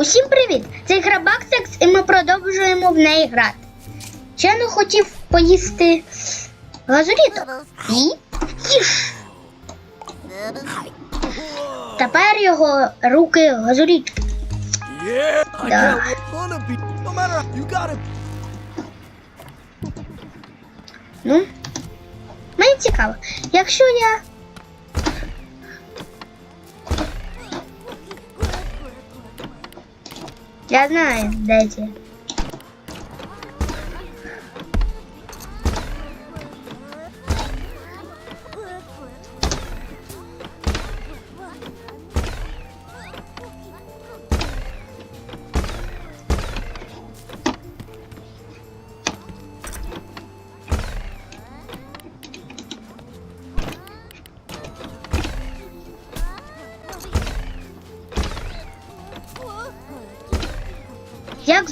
Усім привіт! Це гра Баксекс і ми продовжуємо в неї грати. Ще не хотів поїсти газоліток. І їж. Тепер його руки. Да. gotta Ну, мені цікаво. Якщо я. Я знаю, ці.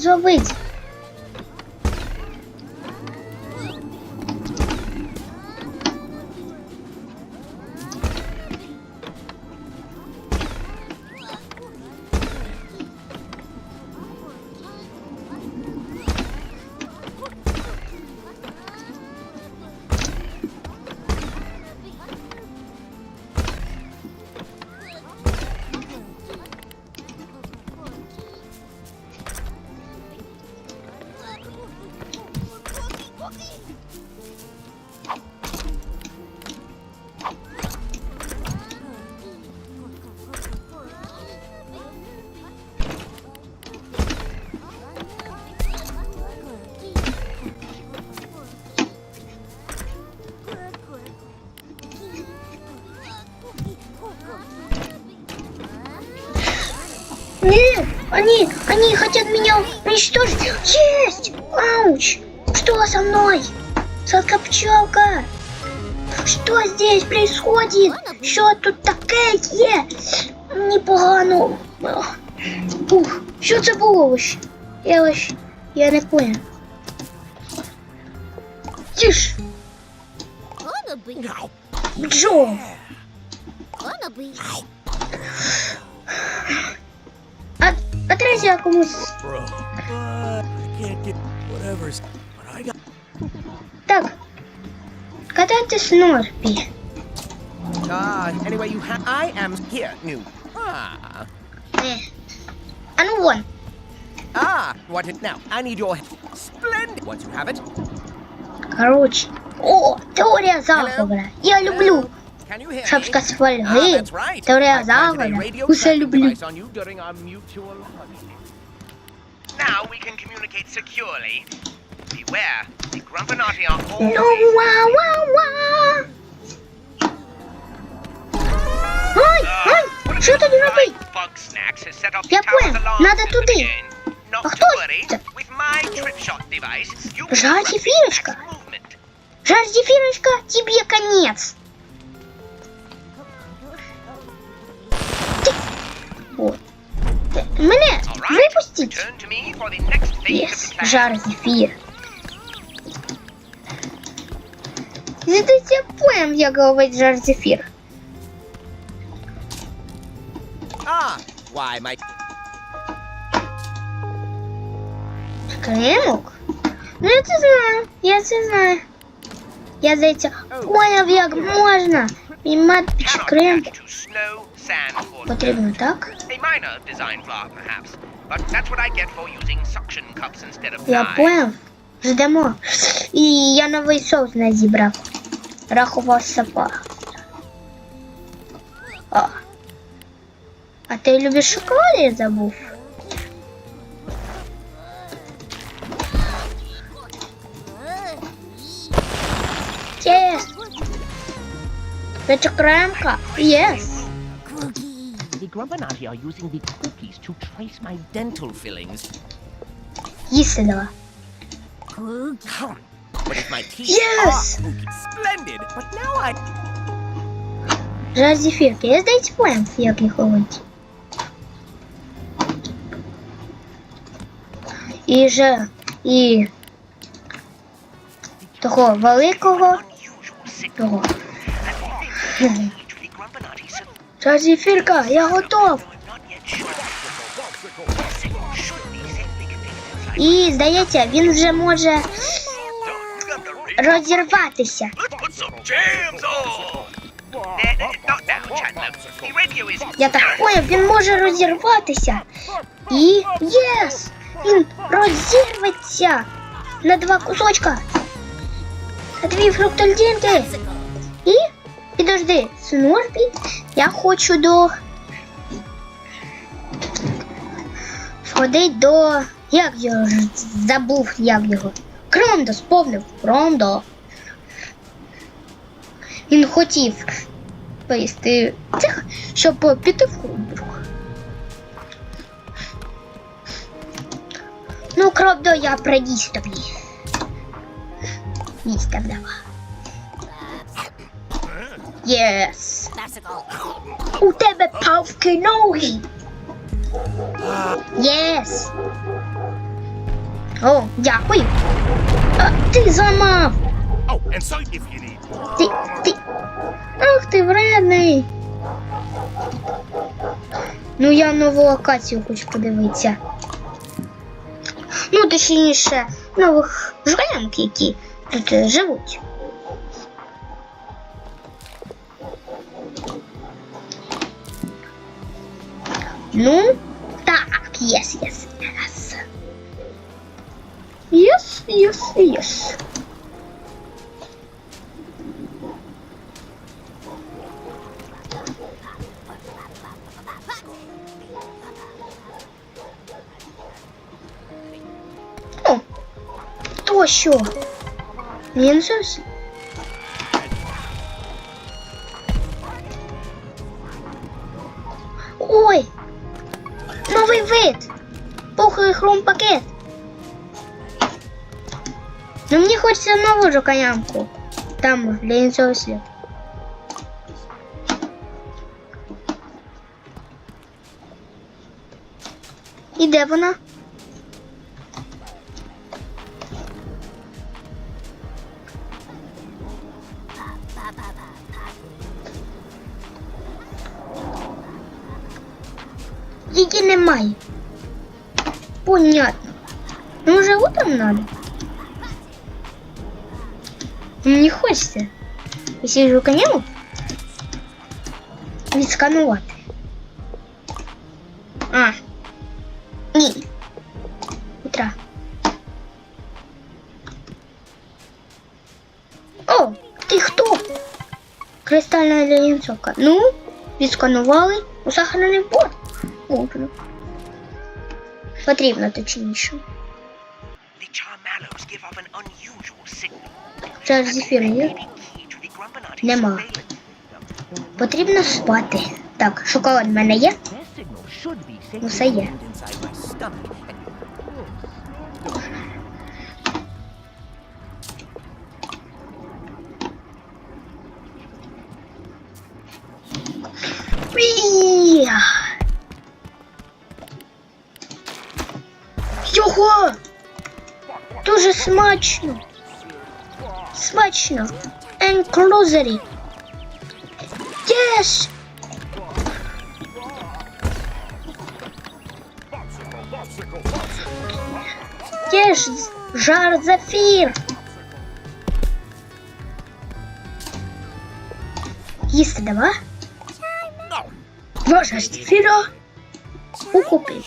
Як Нет, они, они хотят меня уничтожить. Есть! Ауч! Что со мной? Сладкая пчелка! Что здесь происходит? Що тут таке є? Непогано. Ух, що це було? ось? Я ось, я не понял. Тиш, Wanna be, бджол. wanna be. А, а третя комусь. Катайте снорпі. Ah, anyway, you have. I am here, new. Ah. Е. А ну вон. Ah, what it now? I need your help. Splendid. Once you have it. Короче. О, теорія заговора. Я люблю. Can you hear Шапка me? з Ah, фольги. that's right. Теорія I planted a заговора. radio Усе tracking люблю. device on you during our mutual holiday. Now we can communicate securely. Beware, the Grumpinati are Ну, always... ва, ва, ва. Ой, ой, що тут робить? Я понял, надо туди. А хто це? with my trip shot device, you will Жаль, зефірочка. Жаль, зефірочка, тебе конец. Ти- Мене All right, випустіть. return жар зефір. Зайдите поем, як говорить жар зефір. Ah, why, my. Кремок? Ну я це знаю, я це знаю. Я зайця поняв, як можна піймати Cannot крем. attach to snow, sand, or Потрібно так. A minor design flaw, perhaps, but that's what I get for using suction cups instead of Я knives. поняв. Ждемо. І я новий соус не зібрав. Рахував сапа. О. А ти любиш шоколад, я забув? Yes. Це кремка? Yes. The Grumpinati are using the cookies to trace my dental fillings. Давай. Come. Yes! are cookies, splendid. But now I. Жаль зефірки. Я здається поняв, як їх ловить. І же, і того великого, того. Жаль зефірка, я готов. І здається, він вже може розірватися. Я так поняв, він може розірватися. І єс! Він розірветься на два кусочка. На дві фруктольдинки. І підожди, Снорпі, я хочу до. Сходить до. Як його забув, як його. Кромдо, сповнив. Кромдо. Він хотів поїсти цих, щоб піти в клуб. Ну, Кромдо, я приніс тобі. Їсть там давай. Єс. У тебе павки ноги. Єс. О, дякую. А, ти зламав. Oh. Ти, ти. Ах ти вредний. Ну я нову локацію хочу подивитися. Ну, точніше, нових жрянок, які тут е, живуть. Ну, так, єс, єс, єс. Єс, єс, єс. О, то що? Мінсус? Ой! Ну мені хочеться нову жуканямку. Там для світу. І де вона? Її немає. Понятно. Ну, може, утром надо? Мені хочеться. Якщо жуканяму відсканувати. А. Ні. Утра. О, ти хто? Кристальна лінцовка. Ну, відсканували у сахарний бор. Можна. Потрібно точніше. The Charmallows give off an unusual signal. Ж зефір є? Нема. Потрібно спати. Так, шоколад в мене є. Ну, це є. Його! Дуже смачно. Смачно. Енклузері. Єс! Єш, жар зефір. Їсти давай. Можеш зефіра укупив.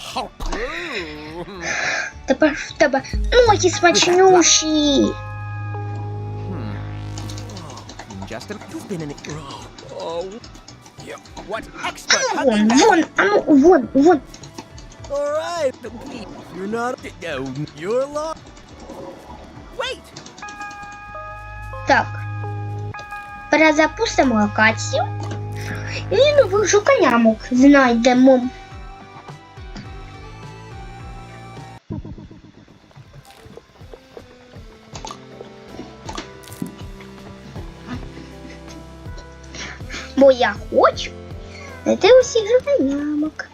Тепер в тебе ноги смачнющі. Justin, you've been in it. Oh, yeah. What expert? А ну вон, а ну вон, вон. All right. You're not. No, you're lost. Wait! Так. Перезапустимо локацію. І нових жуканямок знайдемо. Я хочу знайти усіх жуканямок.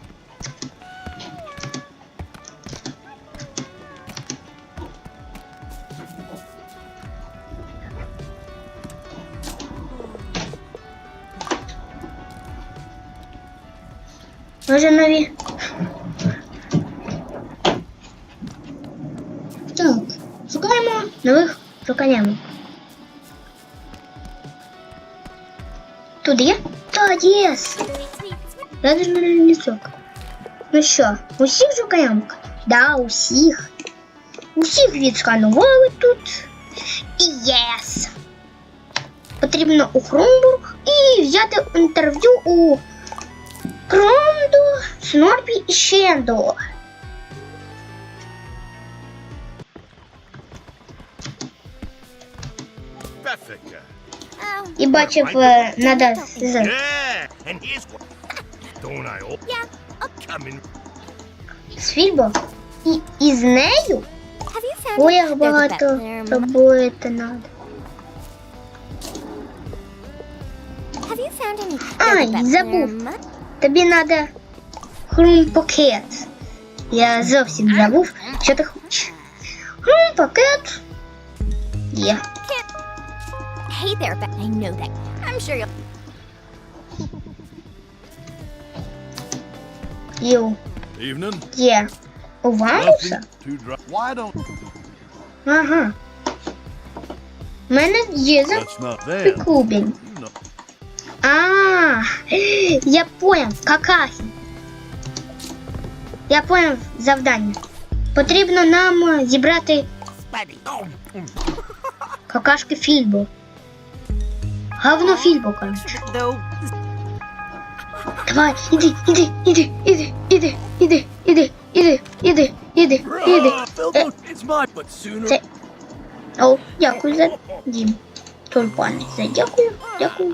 Може нові. нових жуканямок. Тут є? Так, єс! Ядерний лісок. Ну що, усіх жукаямок? Да, усіх. Усіх відсканували тут. І єс! Потрібно у Хромбург і взяти інтерв'ю у Кромду, Снорпі і Щендо. і бачив е, надо з. З Фільбо? І, і з нею? Ой, як багато робити треба. Ай, забув. Тобі треба хрумпакет. Я зовсім забув, що ти хочеш. Хрумпакет. Є. Yeah. Hey there, Bet. I know that. I'm sure you'll. Ю. Evening. Є. У Вануса? Two. Why don't? Ага. У мене є за That's not them. кубень. You know. А, я понял, какахи. Я понял завдання. Потрібно нам е, зібрати какашки Фільбо. Говно Фільбо, коротше. Давай, іди, іди, іди, іди, іди, іди, іди, іди, іди, іди, іди. Ah. Це... О, дякую за дім. Тюльпани. За дякую, дякую,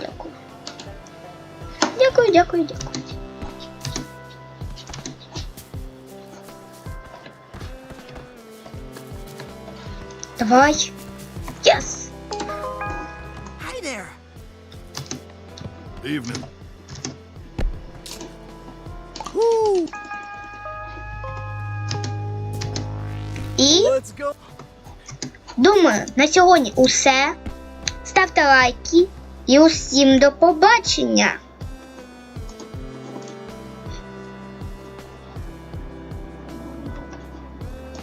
дякую. Дякую, дякую, дякую. Давай. Yes. Hi there. Evening. І Let's go. думаю, на сьогодні усе. Ставте лайки і усім до побачення.